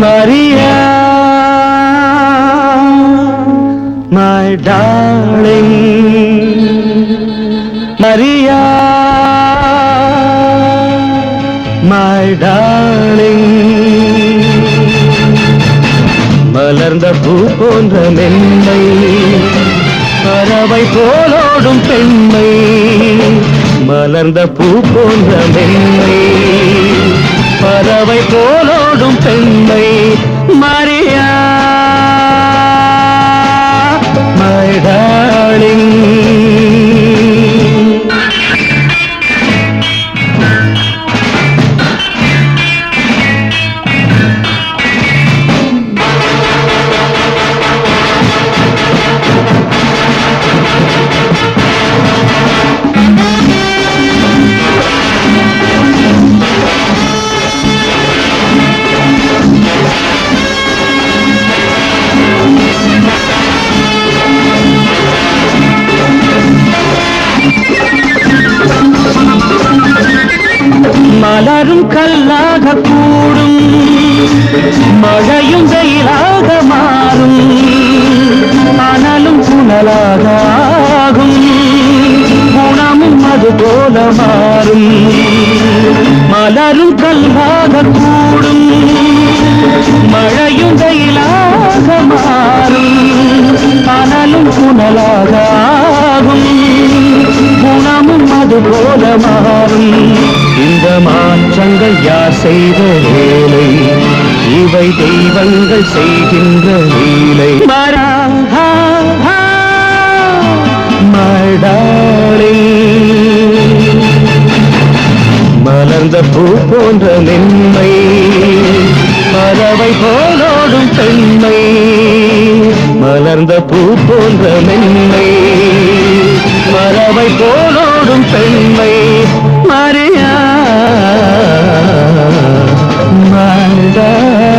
Maria, my darling, Maria, my darling. மலர்ந்த பூ போன்ற மென்மை பறவை போலோடும் பெண்மை மலர்ந்த பூ போன்ற மென்மை பறவை போலோ வாழும் பெண்மை மரியா my மணலும் ஆகும் குணமும் அது போல மாறும் இந்த மாற்றங்கள் யார் செய்த வேலை? இவை தெய்வங்கள் செய்கின்ற லீலை. மரா மலர்ந்த பூ போன்ற மென்மை. பறவை போலோடும் பெண்மை மலர்ந்த பூ போன்ற மென்மை. பறவை போலோடும் பெண்மை மரியா மண்டாளி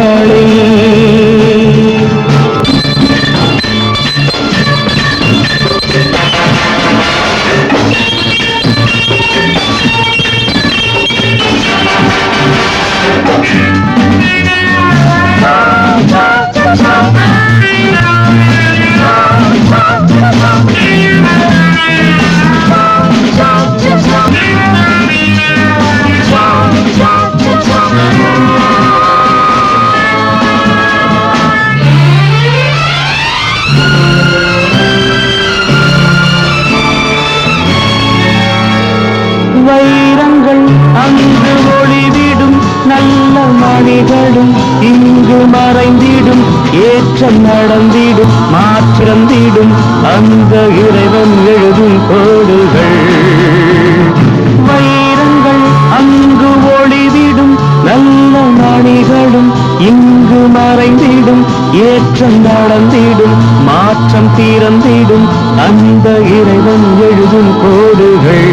இங்கு மறைந்திடும் ஏற்றம் நடந்திடும் மாற்றம் தீரந்திடும் அந்த இறைவன் எழுதும் கோடுகள்.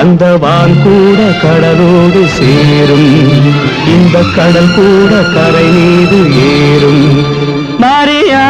அந்த வான் கூட கடலோடு சேரும் இந்த கடல் கூட கரை மீது ஏறும். மாரியா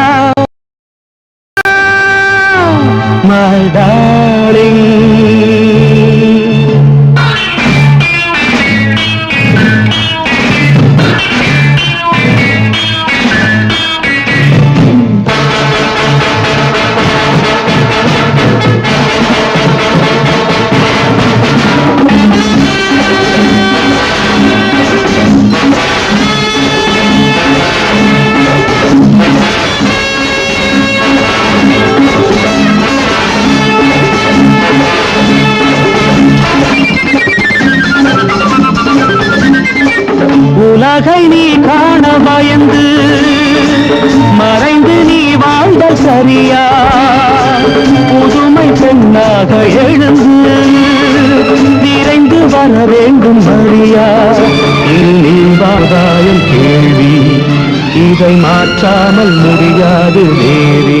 மாற்றாமல் முடியாது தேவி.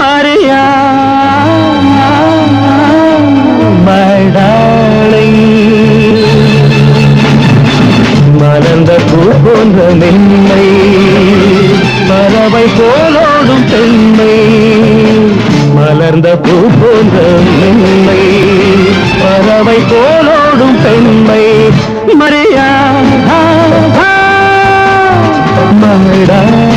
மரியா மடாளை மலர்ந்த பூ போன்ற மென்மை பறவை போலோடும் பெண்மை. மலர்ந்த பூ போன்ற மென்மை பறவை போலோடும் பெண்மை. மரியா மடாளை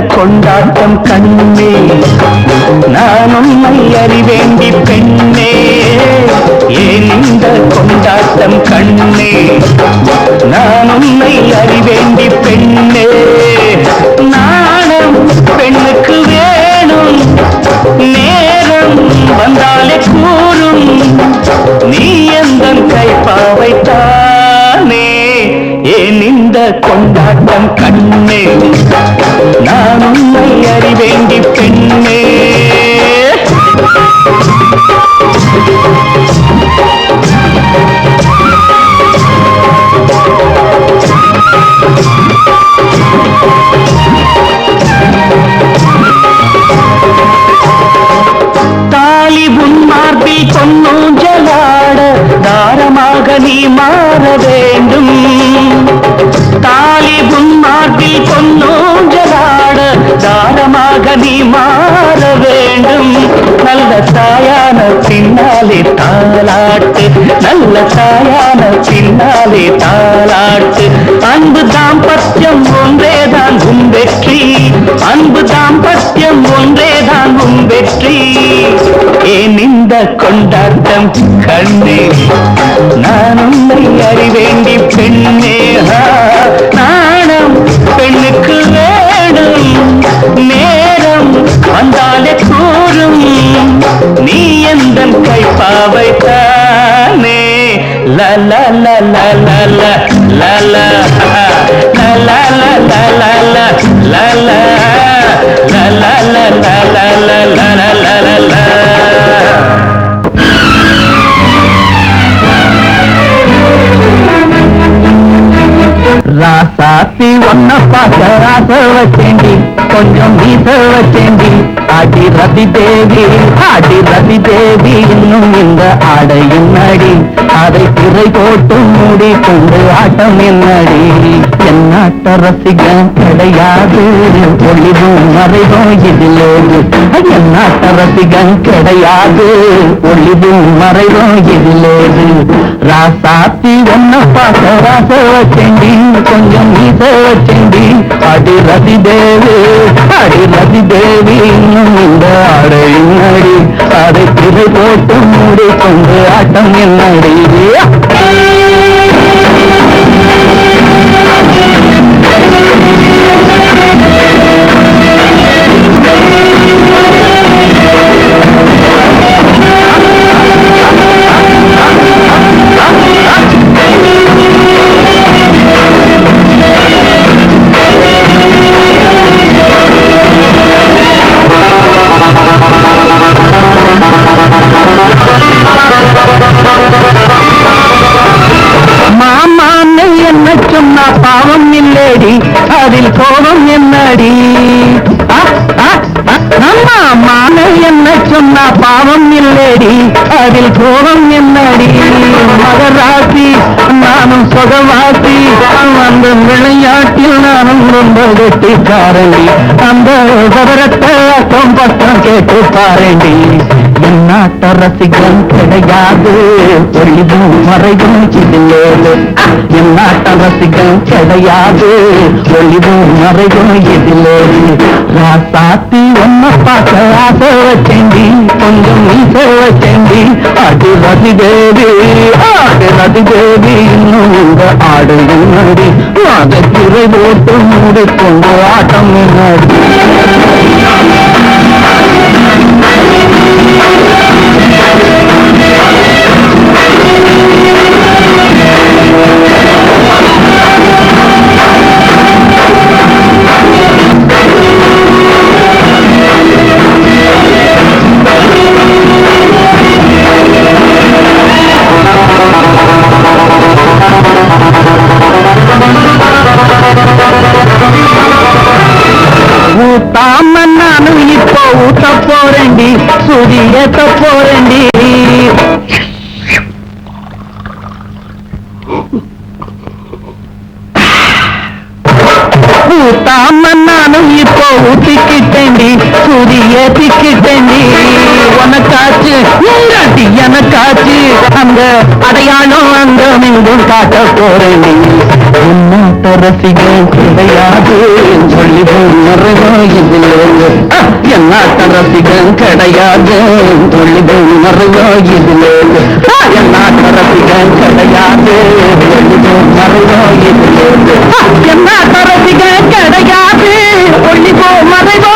கொண்டாட்டம் கண்ணே. நான் உண்மை அறிவேண்டி பெண்ணே. ஏன் இந்த கொண்டாட்டம் கண்ணே? நான் உண்மை அறிவேண்டி பெண்ணே. நாணம் பெண்ணுக்கு வேணும். நேரம் வந்தாலே கூறும். நீ எந்த கைப்பாவைத்தானே? ஏன் இந்த கொண்டாட்டம் கண்ணே? நீ மாறவே பின்னாலே தாளாட்டு நல்ல தாயான பின்னாலே தாளாட்டு. அன்பு தாம்பத்தியம் ஒன்றேதான் உன் வெற்றி. அன்பு தாம்பத்தியம் ஒன்றேதான் உன் வெற்றி. ஏன் இந்த கொண்டாட்டம் கண்ணே? நான் உன்னை அறிவேண்டி பெண்ணே. நாணம் பெண்ணுக்கு வேணும். நேரம் வந்தாலே கூறும் ராசாத்தி ஒன்ன பார்க்க ராச வச்சேண்டி கொஞ்சம் வீச வச்சேண்டி. அடி ரதி தேவி அடி ரதி தேவி இன்னும் இந்த ஆடையும் அடி. அதை திரை போட்டு மூடி கொண்டு ஆட்டம் என்னடி? என்னாட்ட ரசிகன் கிடையாது. ஒளிவும் மறைவும் இதிலே. என்னாட்ட ரசிகன் கிடையாது. ஒளிவும் மறைவும் இதிலேது ராசாத்தி ஒன்ன பார்க்க ராச வச்சேண்டி கொஞ்சம் மீச வச்சேண்டி அடி ரதி தேவி அடி ரதி தேவி இன்னும் இந்த ஆடையும் அடி. அதை திரை போட்டு மூடி கொண்டு ஆட்டம் என்னடி பாருண்டி. அந்த விவரத்தை சொம்பத்தம் கேட்டு பாருண்டி. என்னாட்ட ரசிகன் கிடையாது ஒளிவும் மறைவும் இதிலேது என்னாட்ட ரசிகன் கிடையாது. ஒளிவும் மறைவும் இதிலேது ராசாத்தி ஒன்ன பார்க்க ஆசை வச்சேண்டி கொஞ்சம் மீச வச்சேண்டி அது ரதி தேவி ஆடு ரதி தேவி இன்னும் இந்த ஆடு முன்னாடி. அதை திரை போட்டு மூடிக்கொண்டு ஆட்டம் முன்னாடி. வாங்க அடையாளம் அந்த மீண்டும் காட்ட போறேன் உன்னோட்ட ரசிகம் கிடையாது சொல்லி நிறைவாயிதில்லை என்னாட்ட ரசிகம் கிடையாது சொல்லி நிறைவாயிதில்லை என்னாட்ட ரசிகம் கிடையாது சொல்லி நிறைவாயிதில்லை என்னாட்ட ரசிகம் கிடையாது சொல்லி மறைவா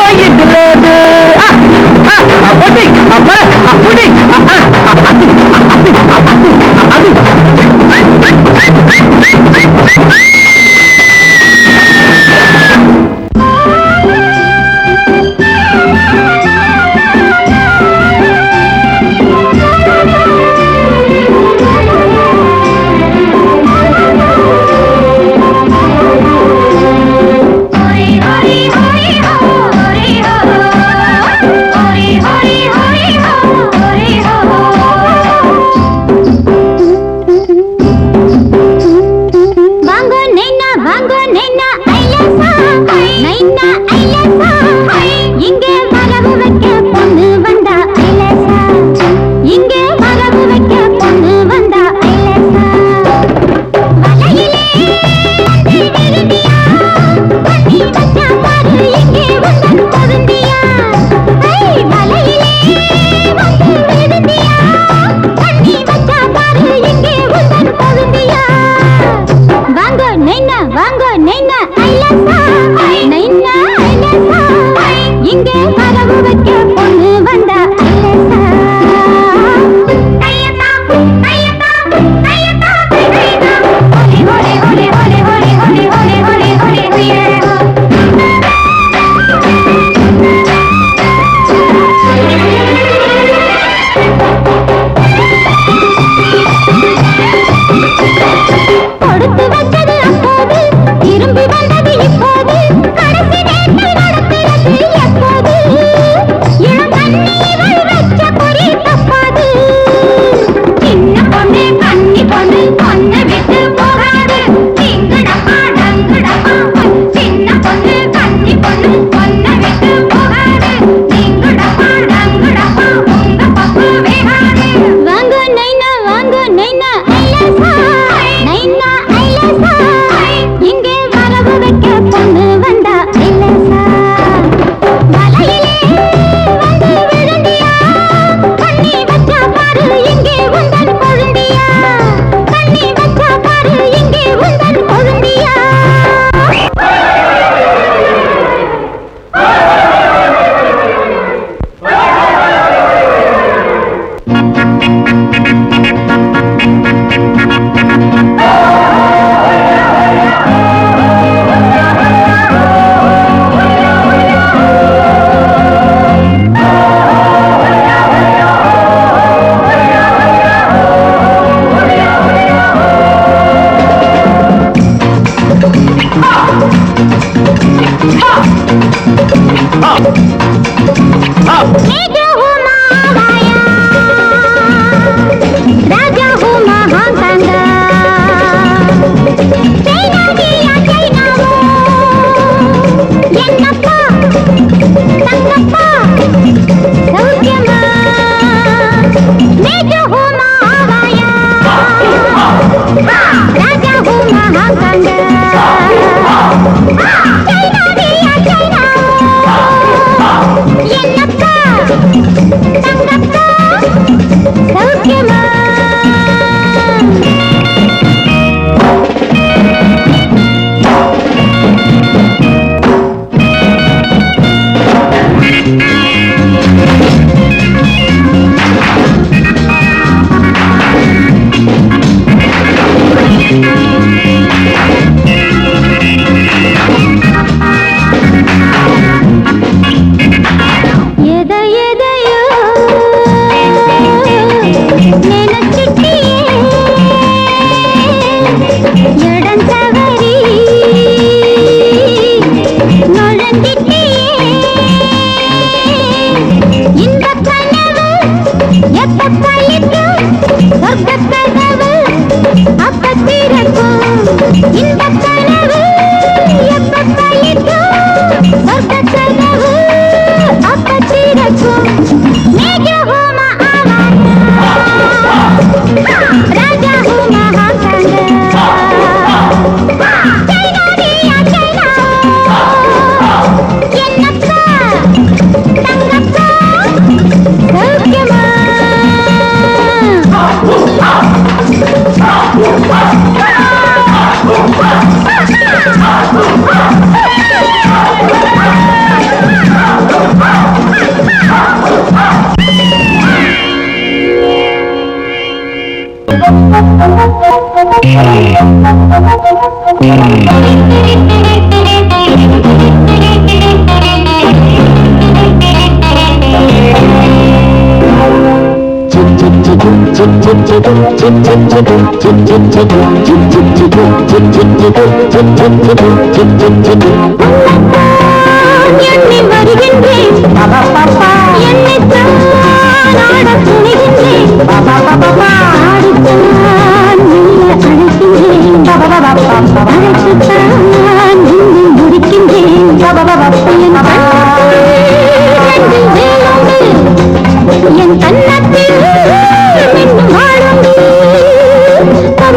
Ba ba ba ba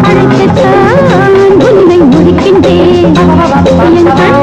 அழைக்கத்தான் உன்னை முடிக்கின்றேன் என்